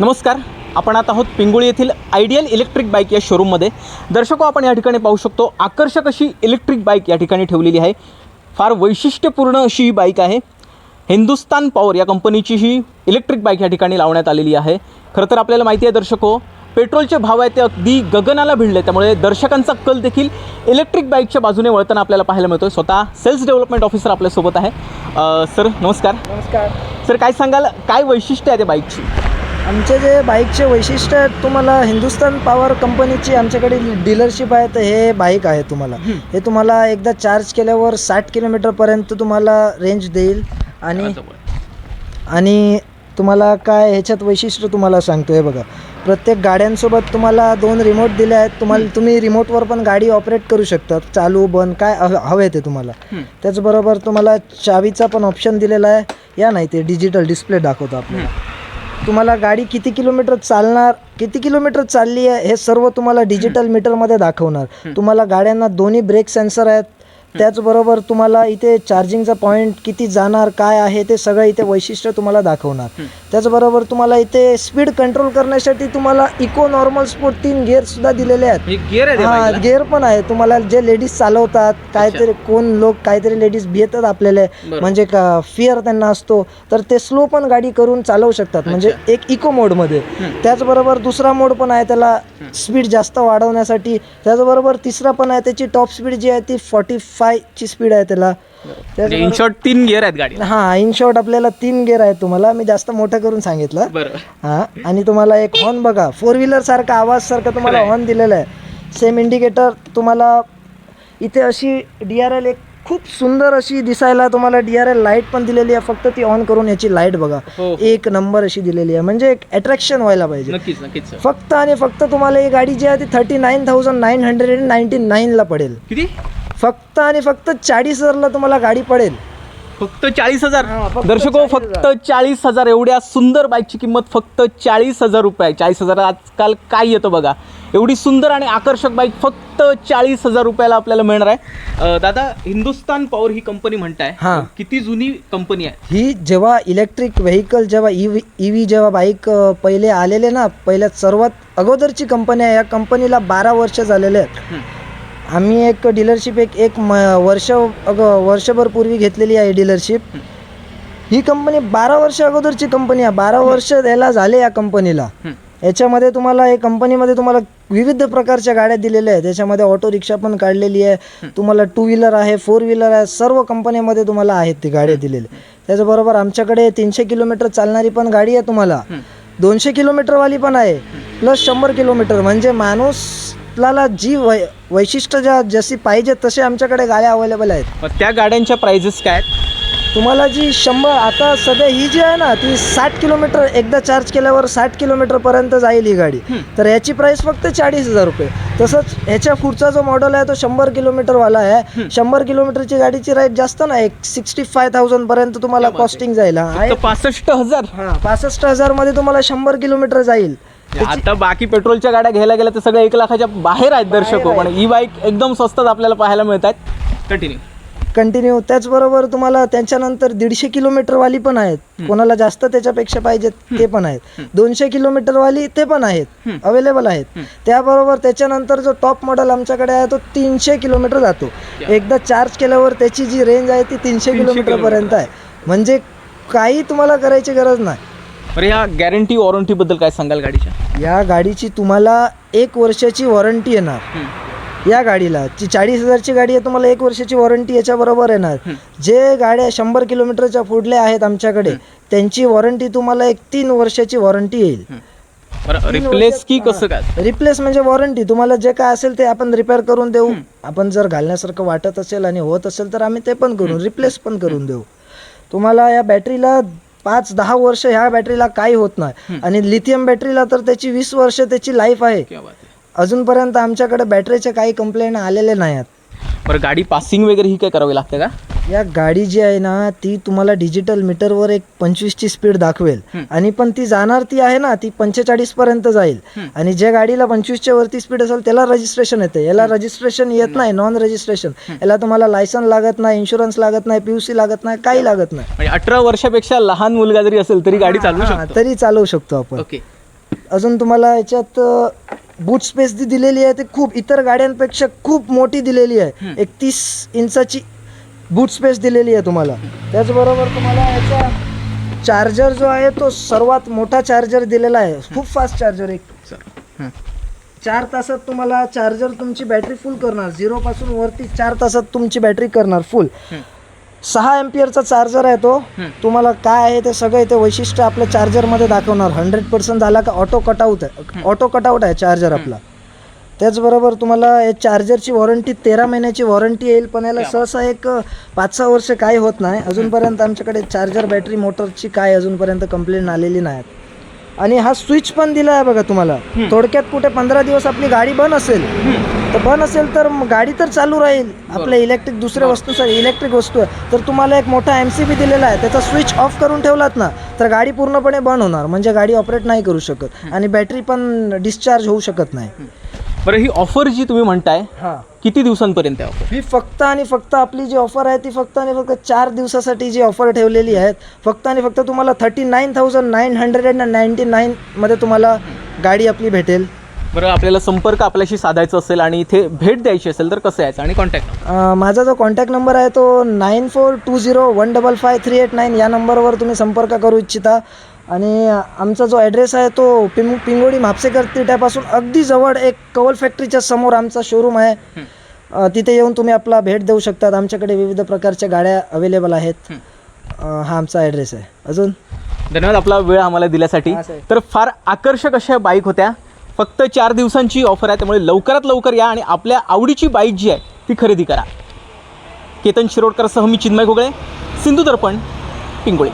नमस्कार. आपण आता आहोत पिंगुळी येथील आयडियल इलेक्ट्रिक बाईक या शोरूममध्ये. दर्शको आपण या ठिकाणी पाहू शकतो आकर्षक अशी इलेक्ट्रिक बाईक या ठिकाणी ठेवलेली आहे. फार वैशिष्ट्यपूर्ण अशी ही बाईक आहे. हिंदुस्तान पॉवर या कंपनीची ही इलेक्ट्रिक बाईक या ठिकाणी लावण्यात आलेली आहे. खरं तर आपल्याला माहिती आहे दर्शको पेट्रोलचे भाव आहेत ते अगदी गगनाला भिडले त्यामुळे दर्शकांचा कल देखील इलेक्ट्रिक बाईकच्या बाजूने वळताना आपल्याला पाहायला मिळतो स्वतः सेल्स डेव्हलपमेंट ऑफिसर आपल्यासोबत आहे. सर नमस्कार. नमस्कार. सर काय सांगाल काय वैशिष्ट्य आहे त्या बाईकची? आमचे जे बाईकचे वैशिष्ट्य आहेत तुम्हाला हिंदुस्तान पॉवर कंपनीची आमच्याकडे डीलरशिप आहे तर हे बाईक आहे तुम्हाला. हे तुम्हाला एकदा चार्ज केल्यावर साठ किलोमीटरपर्यंत तुम्हाला रेंज देईल. आणि आणि तुम्हाला काय ह्याच्यात वैशिष्ट्य तुम्हाला सांगतो हे बघा. प्रत्येक गाड्यांसोबत तुम्हाला दोन रिमोट दिले आहेत. तुम्हाला तुम्ही रिमोटवर पण गाडी ऑपरेट करू शकता. चालू बंद काय हव- हवे ते तुम्हाला. त्याचबरोबर तुम्हाला चावीचा पण ऑप्शन दिलेला आहे. या नाही ते डिजिटल डिस्प्ले दाखवतो आपल्याला. तुम्हाला गाडी किती किलोमीटर चालणार किती किलोमीटर चालली आहे हे सर्व तुम्हाला डिजिटल मीटरमध्ये दाखवणार. तुम्हाला गाड्यांना दोन्ही ब्रेक सेन्सर आहेत त्याचबरोबर तुम्हाला इथे चार्जिंगचा पॉईंट किती जाणार काय आहे ते सगळं इथे वैशिष्ट्य तुम्हाला दाखवणार. त्याचबरोबर तुम्हाला इथे स्पीड कंट्रोल करण्यासाठी तुम्हाला इको नॉर्मल स्पोर्ट तीन गिअर सुद्धा दिलेले आहेत. हा गिअर पण आहे. तुम्हाला जे लेडीज चालवतात काहीतरी कोण लोक काहीतरी लेडीज भियतात आपल्याला म्हणजे का फिअर त्यांना असतो तर ते स्लो पण गाडी करून चालवू शकतात. म्हणजे एक इको मोडमध्ये त्याचबरोबर दुसरा मोड पण आहे त्याला स्पीड जास्त वाढवण्यासाठी. त्याचबरोबर तिसरा पण आहे त्याची टॉप स्पीड जी आहे ती फॉर्टी फायची स्पीड आहे त्याला. इन शॉर्ट तीन गिअर आहेत गाडी हा इन शॉर्ट आपल्याला तीन गिअर आहे तुम्हाला. मी जास्त मोठं करून सांगितलं. हा आणि तुम्हाला एक हॉर्न बघा. फोर व्हीलर सारखा आवाज सारखा तुम्हाला हॉर्न दिलेला आहे. सेम इंडिकेटर तुम्हाला इथे अशी डी आर एल एक खूप सुंदर अशी दिसायला तुम्हाला डी आर एल लाइट पण दिलेली आहे. फक्त ती ऑन करून याची लाइट बघा. हो. एक नंबर अशी दिलेली आहे. म्हणजे एक अट्रॅक्शन व्हायला पाहिजे. फक्त आणि फक्त तुम्हाला ही गाडी जी आहे ती thirty nine thousand nine hundred and ninety नाईनला पडेल. किती? फक्त आणि फक्त चाळीस हजारला तुम्हाला गाडी पडेल. फक्त चाळीस हजार? हा, फक्त दर्शको 40,000. फक्त चाळीस हजार. एवढ्या सुंदर बाईकची किंमत फक्त चाळीस हजार रुपये. आहे चाळीस हजार आजकाल काय येतं बघा. एवढी सुंदर आणि आकर्षक बाईक फक्त चाळीस हजार रुपयाला आपल्याला मिळणार आहे. अं, दादा हिंदुस्तान पॉवर ही कंपनी म्हणताय. हा. किती जुनी कंपनी आहे? ही जेव्हा इलेक्ट्रिक व्हेकल जेव्हा ई व्ही ई व्ही जेव्हा बाईक अ, पहिले आलेले ना पहिल्यात सर्वात अगोदरची कंपनी आहे. या कंपनीला बारा वर्ष झालेले आहेत. आम्ही एक डीलरशिप एक एक म वर्ष अग वर्षभर पूर्वी घेतलेली आहे डीलरशिप ही कंपनी बारा वर्ष अगोदरची कंपनी आहे. बारा वर्ष याला झाले या कंपनीला याच्यामध्ये तुम्हाला या कंपनीमध्ये तुम्हाला विविध प्रकारच्या गाड्या दिलेल्या आहेत. त्याच्यामध्ये ऑटो रिक्षा पण काढलेली आहे. तुम्हाला टू व्हीलर आहे फोर व्हीलर आहे. सर्व कंपनीमध्ये तुम्हाला आहेत ती गाड्या दिलेल्या. त्याच्याबरोबर आमच्याकडे तीनशे किलोमीटर चालणारी पण गाडी आहे तुम्हाला. दोनशे किलोमीटरवाली पण आहे. प्लस शंभर किलोमीटर. म्हणजे आपल्याला जी वै वैशिष्ट्य ज्या जशी पाहिजे तसे आमच्याकडे गाड्या अवेलेबल आहेत. त्या गाड्यांच्या प्राइजेस काय आहेत? तुम्हाला जी शंभर आता सध्या ही जी आहे ना ती साठ किलोमीटर एकदा चार्ज केल्यावर साठ किलोमीटरपर्यंत जाईल ही गाडी. तर याची प्राइस फक्त चाळीस हजार रुपये. तसंच ह्याच्या पुढचा जो मॉडेल आहे तो शंभर किलोमीटरवाला आहे. शंभर किलोमीटरची गाडीची राईट जास्त नाही एक सिक्स्टी फाय थाउजंड पर्यंत तुम्हाला कॉस्टिंग जाईल हा. पासष्ट हजार. हा पासष्ट हजारमध्ये तुम्हाला शंभर किलोमीटर जाईल. आता बाकी पेट्रोलच्या गाड्या घ्यायला गेल्या तर सगळ्या एक लाखाच्या बाहेर आहेत दर्शक पण ई बाईक एकदम स्वस्तात आपल्याला पाहायला मिळत आहेत. कंटिन्यू कंटिन्यू त्याचबरोबर तुम्हाला त्याच्यानंतर दीडशे किलोमीटरवाली पण आहेत. कोणाला जास्त त्याच्यापेक्षा पाहिजेत ते पण आहेत. दोनशे किलोमीटरवाली ते पण आहेत. अवेलेबल आहेत. त्याबरोबर त्याच्यानंतर जो टॉप मॉडेल आमच्याकडे आहे तो तीनशे किलोमीटर जातो. एकदा चार्ज केल्यावर त्याची जी रेंज आहे ती तीनशे किलोमीटरपर्यंत आहे. म्हणजे काही तुम्हाला करायची गरज नाही. बरं ह्या गॅरंटी वॉरंटी बद्दल काय सांगाल गाडीच्या? या गाडीची तुम्हाला एक वर्षाची वॉरंटी येणार. या गाडीला. जी चाळीस हजारची गाडी आहे तुम्हाला एक वर्षाची वॉरंटी याच्याबरोबर येणार. जे गाड्या शंभर किलोमीटरच्या पुढल्या आहेत आमच्याकडे त्यांची वॉरंटी तुम्हाला एक तीन वर्षाची वॉरंटी येईल. रिप्लेस की कसं काय? रिप्लेस म्हणजे वॉरंटी. तुम्हाला जे काय असेल ते आपण रिपेअर करून देऊ. आपण जर घालण्यासारखं वाटत असेल आणि होत असेल तर आम्ही ते पण करू रिप्लेस पण करून देऊ. तुम्हाला या बॅटरीला पाच दहा वर्ष ह्या बॅटरीला काही होत नाही. आणि लिथियम बॅटरीला तर त्याची वीस वर्ष त्याची लाईफ आहे. अजूनपर्यंत आमच्याकडे बॅटरीचे काही कंप्लेंट आलेले नाही आहेत बरं गाडी पासिंग वगैरे ही काय करावी लागते का? या गाडी जी आहे ना ती तुम्हाला डिजिटल मीटरवर एक पंचवीसची स्पीड दाखवेल. आणि पण ती जाणार ती आहे ना ती पंचेचाळीस पर्यंत जाईल आणि ज्या गाडीला पंचवीसच्या वरती स्पीड असेल त्याला रजिस्ट्रेशन येते. याला रजिस्ट्रेशन येत नाही नॉन रजिस्ट्रेशन याला तुम्हाला लायसन लागत नाही इन्शुरन्स लागत नाही पीयूसी लागत नाही काही लागत नाही. म्हणजे अठरा वर्षापेक्षा लहान मुलगा जरी असेल तरी गाडी शकतो. तरी चालवू शकतो आपण. ओके. अजून तुम्हाला याच्यात बूट स्पेस जी दिलेली आहे ती खूप इतर गाड्यांपेक्षा खूप मोठी दिलेली आहे. एक तीस इंचाची बूट स्पेस दिलेली आहे तुम्हाला. त्याचबरोबर तुम्हाला याचा चार्जर जो आहे तो सर्वात मोठा चार्जर दिलेला आहे. खूप फास्ट चार्जर एक. चार तासात तुम्हाला चार्जर तुमची बॅटरी फुल करणार. झिरोपासून वरती चार तासात तुमची बॅटरी करणार फुल सहा एम्पियरचा चार्जर आहे तो. तुम्हाला काय आहे ते सगळं इथे वैशिष्ट्य आपल्या चार्जरमध्ये दाखवणार. हंड्रेड पर्सेंट झाला का ऑटो कटआउट आहे. ऑटो कटआउट आहे चार्जर आपला. त्याचबरोबर तुम्हाला या चार्जरची वॉरंटी तेरा महिन्याची वॉरंटी येईल पण याला सहसा एक पाच सहा वर्ष काही होत नाही. अजूनपर्यंत आमच्याकडे चार्जर बॅटरी मोटरची काय अजूनपर्यंत कंप्लेंट आलेली नाही आणि हा स्विच पण दिला आहे बघा तुम्हाला. थोडक्यात कुठे पंधरा दिवस आपली गाडी बंद असेल तर बंद असेल तर गाडी तर चालू राहील. आपल्या इलेक्ट्रिक दुसऱ्या वस्तू सर इलेक्ट्रिक वस्तू आहे. तर तुम्हाला एक मोठा एम सी बी दिलेला आहे. त्याचा स्विच ऑफ करून ठेवलात ना तर गाडी पूर्णपणे बंद होणार. म्हणजे गाडी ऑपरेट नाही करू शकत. आणि बॅटरी पण डिस्चार्ज होऊ शकत नाही. बरं ही ऑफर जी तुम्ही म्हणताय हां. किती दिवसांपर्यंत आहे ऑफर ही फक्त आणि फक्त आपली जी ऑफर आहे ती फक्त आणि फक्त चार दिवसासाठी जी ऑफर ठेवलेली आहे फक्त आणि फक्त तुम्हाला thirty nine thousand nine hundred and ninety नाईनमध्ये तुम्हाला गाडी आपली भेटेल. बरं आपल्याला संपर्क आपल्याशी साधायचा असेल आणि इथे भेट द्यायची असेल तर कसं यायचं? आणि कॉन्टॅक्ट माझा जो कॉन्टॅक्ट नंबर आहे तो nine four two zero one double five three eight nine या नंबरवर तुम्ही संपर्क करू इच्छिता. आणि आमचा जो ॲड्रेस आहे तो पिंग पिंगोडी म्हापसेकर तिट्यापासून अगदी जवळ एक कवल फॅक्टरीच्या समोर आमचा शोरूम आहे. तिथे येऊन तुम्ही आपला भेट देऊ शकतात. आमच्याकडे विविध प्रकारच्या गाड्या अवेलेबल आहेत. हा आमचा ॲड्रेस आहे. अजून? धन्यवाद आपला वेळ आम्हाला दिल्यासाठी. तर फार आकर्षक अशा बाईक होत्या. फक्त चार दिवसांची ऑफर आहे. त्यामुळे लवकरात लवकर या आणि आपल्या आवडीची बाईक जी आहे ती खरेदी करा. केतन शिरोडकर सह मी चिन्मय घोगळे. सिंधू दर्पण पिंगोळी.